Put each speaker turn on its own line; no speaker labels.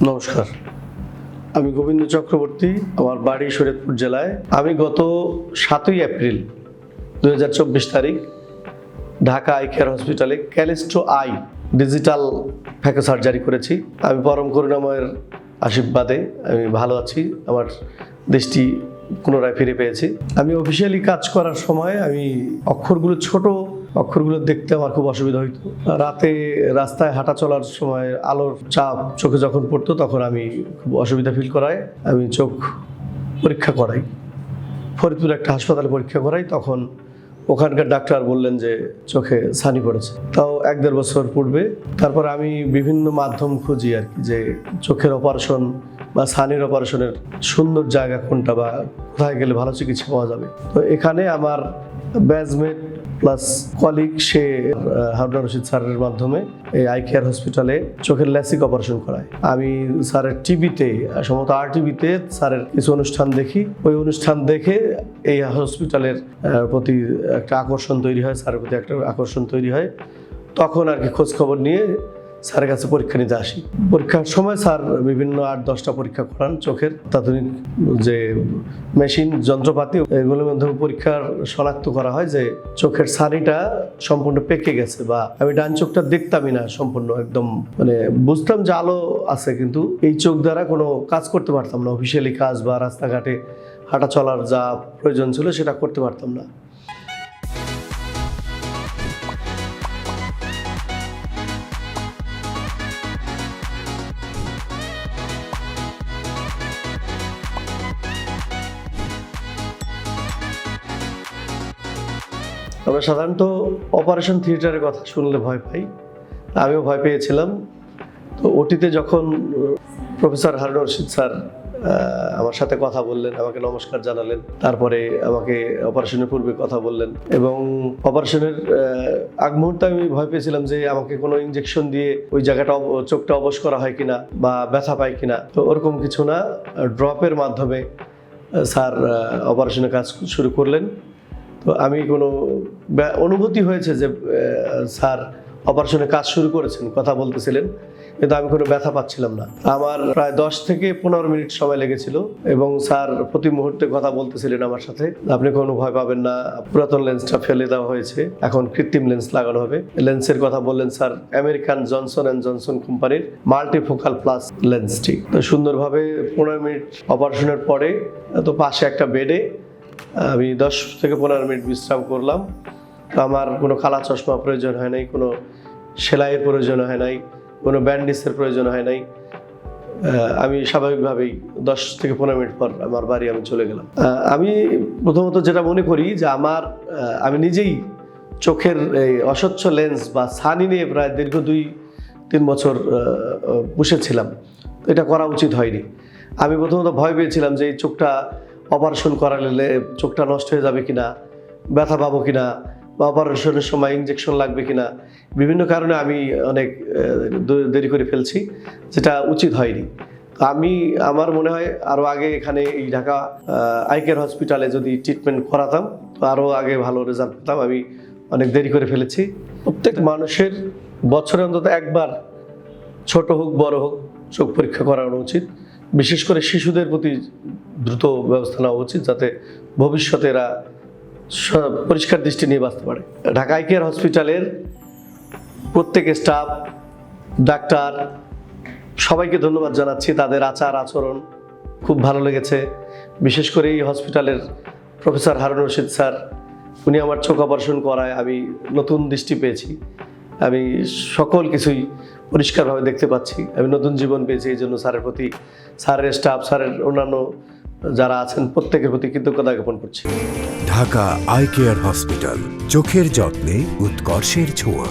নমস্কার। আমি গোবিন্দ চক্রবর্তী, আমার বাড়ি শরীয়তপুর জেলায়। আমি গত সাতই এপ্রিল দু হাজার চব্বিশ তারিখ ঢাকা আই কেয়ার হসপিটালে Callisto eye digital phaco surgery করেছি। আমি পরম করুণাময়ের আশীর্বাদে আমি ভালো আছি, আমার দৃষ্টি পুনরায় ফিরে পেয়েছি। আমি অফিসিয়ালি কাজ করার সময় আমি অক্ষরগুলো ছোট অক্ষরগুলো দেখতে আমার খুব অসুবিধা হইতো। রাতে রাস্তায় হাঁটা চলার সময় আলোর চাপ চোখে যখন পড়তো তখন আমি খুব অসুবিধা ফিল করায়। আমি চোখ পরীক্ষা করাই। ফরিদপুর একটা হাসপাতালে পরীক্ষা করাই। তখন ওখানকার ডাক্তার বললেন যে চোখে ছানি পড়েছে। তাও এক দেড় বছর পূর্বে। তারপর আমি বিভিন্ন মাধ্যম খুঁজি আর কি যে চোখের অপারেশন বা ছানির অপারেশনের সুন্দর জায়গা কোনটা বা কোথায় গেলে ভালো চিকিৎসা পাওয়া যাবে। তো এখানে আমার ব্যাজমেট প্লাস কলিগ সে হারুনা রশিদ স্যারের মাধ্যমে এই আই কেয়ার হসপিটালে চোখের ল্যাসিক অপারেশন করায়। আমি স্যারের টিভিতে সম্ভবত আর টিভিতে স্যারের কিছু অনুষ্ঠান দেখি। ওই অনুষ্ঠান দেখে এই হসপিটালের প্রতি একটা আকর্ষণ তৈরি হয়, স্যারের প্রতি একটা আকর্ষণ তৈরি হয়। তখন আর কি খোঁজখবর নিয়ে স্যারের কাছে পরীক্ষা নিতে আসি। পরীক্ষার সময় স্যার বিভিন্ন আট, দশটা পরীক্ষা করান চোখের। তাৎক্ষণিক যে মেশিন, যন্ত্রপাতি এগুলোর মাধ্যমে পরীক্ষার শনাক্ত করা হয় যে চোখের সারিটা সম্পূর্ণ পেকে গেছে বা আমি ডান চোখটা দেখতামই না সম্পূর্ণ একদম। মানে বুঝতাম যে আলো আছে, কিন্তু এই চোখ দ্বারা কোনো কাজ করতে পারতাম না। অফিসিয়ালি কাজ বা রাস্তাঘাটে হাঁটা চলার যা প্রয়োজন ছিল সেটা করতে পারতাম না। আমরা সাধারণত অপারেশন থিয়েটারের কথা শুনলে ভয় পাই। আমিও ভয় পেয়েছিলাম। তো ওটিতে যখন প্রফেসর হারুন রশিদ স্যার আমার সাথে কথা বললেন, আমাকে নমস্কার জানালেন, তারপরে আমাকে অপারেশনের পূর্বে কথা বললেন এবং অপারেশনের আগ মুহূর্তে আমি ভয় পেয়েছিলাম যে আমাকে কোনো ইঞ্জেকশন দিয়ে ওই জায়গাটা চোখটা অবশ করা হয় কিনা বা ব্যথা পায় কিনা। তো ওরকম কিছু না ড্রপের মাধ্যমে স্যার অপারেশনের কাজ শুরু করলেন। তো আমি কোনো অনুভূতি হয়েছে যে স্যার অপারেশনে কাজ শুরু করেছেন, কথা বলতেছিলেন, কিন্তু আমি কোনো ব্যথা পাচ্ছিলাম না। আমার প্রায় দশ থেকে পনেরো মিনিট সময় লেগেছিল এবং স্যার প্রতি মুহূর্তে কথা বলতেছিলেন আমার সাথে, আপনি কোনো ভয় পাবেন না, পুরাতন লেন্সটা ফেলে দেওয়া হয়েছে, এখন কৃত্রিম লেন্স লাগানো হবে। লেন্সের কথা বললেন sir American Johnson and Johnson কোম্পানির মাল্টিফোকাল প্লাস লেন্সটি। তো সুন্দরভাবে পনেরো মিনিট অপারেশনের পরে, তো পাশে একটা বেডে আমি দশ থেকে পনেরো মিনিট বিশ্রাম করলাম। তো আমার কোনো কালা চশমা প্রয়োজন হয় নাই, কোনো সেলাইয়ের প্রয়োজন হয় নাই, কোনো ব্যান্ডেজের প্রয়োজন হয় নাই। আমি স্বাভাবিকভাবেই দশ থেকে পনেরো মিনিট পর আমার বাড়ি আমি চলে গেলাম। আমি প্রথমত যেটা মনে করি যে আমার আমি নিজেই চোখের এই অস্বচ্ছ লেন্স বা সানি নিয়ে প্রায় দীর্ঘ দুই, তিন বছর বসেছিলাম। এটা করা উচিত হয়নি। আমি প্রথমত ভয় পেয়েছিলাম যে এই চোখটা অপারেশন করালে চোখটা নষ্ট হয়ে যাবে কিনা, ব্যথা পাবো কিনা, বা অপারেশনের সময় ইঞ্জেকশন লাগবে কিনা, বিভিন্ন কারণে আমি অনেক দেরি করে ফেলছি, যেটা উচিত হয়নি। আমি, আমার মনে হয় আরও আগে এখানে এই ঢাকা আইকের হসপিটালে যদি ট্রিটমেন্ট করাতাম, তো আরও আগে ভালো রেজাল্ট পেতাম। আমি অনেক দেরি করে ফেলেছি। প্রত্যেক মানুষের বছরে অন্তত একবার ছোট হোক, বড় হোক, চোখ পরীক্ষা করানো উচিত। বিশেষ করে শিশুদের প্রতি দ্রুত ব্যবস্থা নেওয়া উচিত যাতে ভবিষ্যতে এরা পরিষ্কার দৃষ্টি নিয়ে বাঁচতে পারে। ঢাকা কেয়ার হসপিটালের প্রত্যেক স্টাফ, ডাক্তার, সবাইকে ধন্যবাদ জানাচ্ছি। তাদের আচার আচরণ খুব ভালো লেগেছে। বিশেষ করে এই হসপিটালের প্রফেসর হারুন রশিদ স্যার, উনি আমার চোখ অপারেশন করায় আমি নতুন দৃষ্টি পেয়েছি। আমি সকল কিছুই পরিষ্কারভাবে দেখতে পাচ্ছি। আমি নতুন জীবন পেয়েছি, এই জন্য স্যারের প্রতি, স্যারের স্টাফ স্যারের অন্যান্য যারা আছেন, প্রত্যেকের প্রতি কৃতজ্ঞতা জ্ঞাপন করছি।
ঢাকা আই কেয়ার হসপিটাল, চোখের যত্নে, উৎকর্ষের ছোঁয়া।